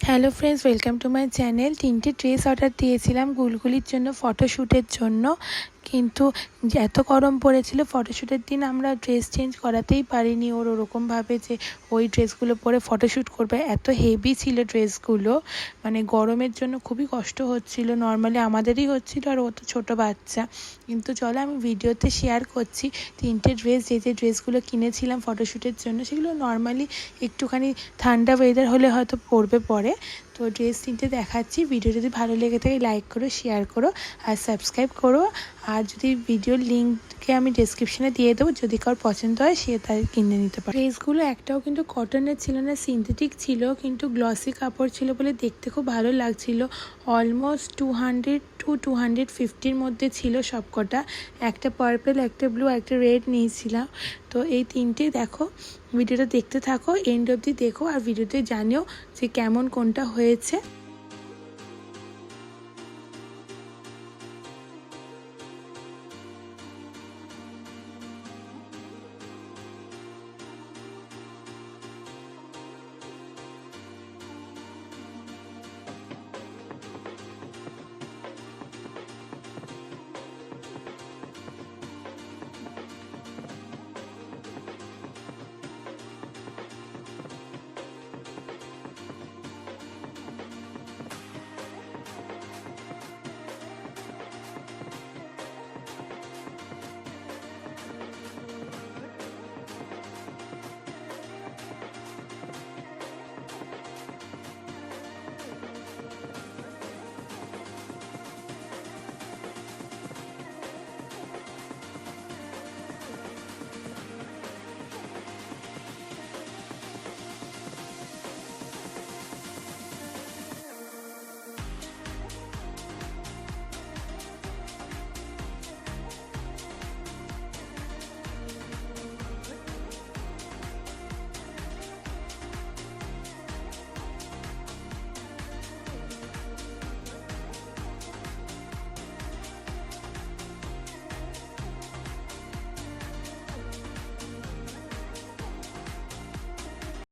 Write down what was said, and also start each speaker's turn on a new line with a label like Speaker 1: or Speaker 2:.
Speaker 1: Hello friends welcome to my channel তিনটে dress order দিয়েছিলাম গুলগুলির জন্য ফটোশ্যুটের জন্য। কিন্তু এত গরম পড়েছিল ফটোশ্যুটের দিন আমরা ড্রেস চেঞ্জ করাতেই পারিনি ওর ওরকমভাবে যে ওই ড্রেসগুলো পরে ফটোশ্যুট করবে। এত হেভি ছিল ড্রেসগুলো মানে গরমের জন্য খুবই কষ্ট হচ্ছিল। নর্মালি আমাদেরই হচ্ছিল আর ও তো ছোটো বাচ্চা। কিন্তু চলো আমি ভিডিওতে শেয়ার করছি। তিনটে ড্রেস যে যে ড্রেসগুলো কিনেছিলাম ফটোশ্যুটের জন্য, সেগুলো নর্মালি একটুখানি ঠান্ডা ওয়েদার হলে হয়তো পরবে পরে। তো ড্রেস তিনটে দেখাচ্ছি। ভিডিও যদি ভালো লেগে থাকে লাইক করো শেয়ার করো আর সাবস্ক্রাইব করো। আর যদি ভিডিওর লিঙ্ককে আমি ডেসক্রিপশনে দিয়ে দেবো, যদি কারোর পছন্দ হয়, সে তাই কিনে নিতে পারে। ড্রেসগুলো একটাও কিন্তু কটনের ছিল না সিনথেটিক ছিল, কিন্তু গ্লসি কাপড় ছিল বলে দেখতে খুব ভালো লাগছিল। Almost two hundred two two hundred ফিফটির মধ্যে ছিল সবকটা। একটা পার্পেল একটা ব্লু একটা রেড নিয়েছিলাম। তো এই তিনটে দেখো, ভিডিওটা দেখতে থাকো এন্ড অবধি দেখো আর ভিডিওতে জানিও যে কেমন কোনটা হয়েছে।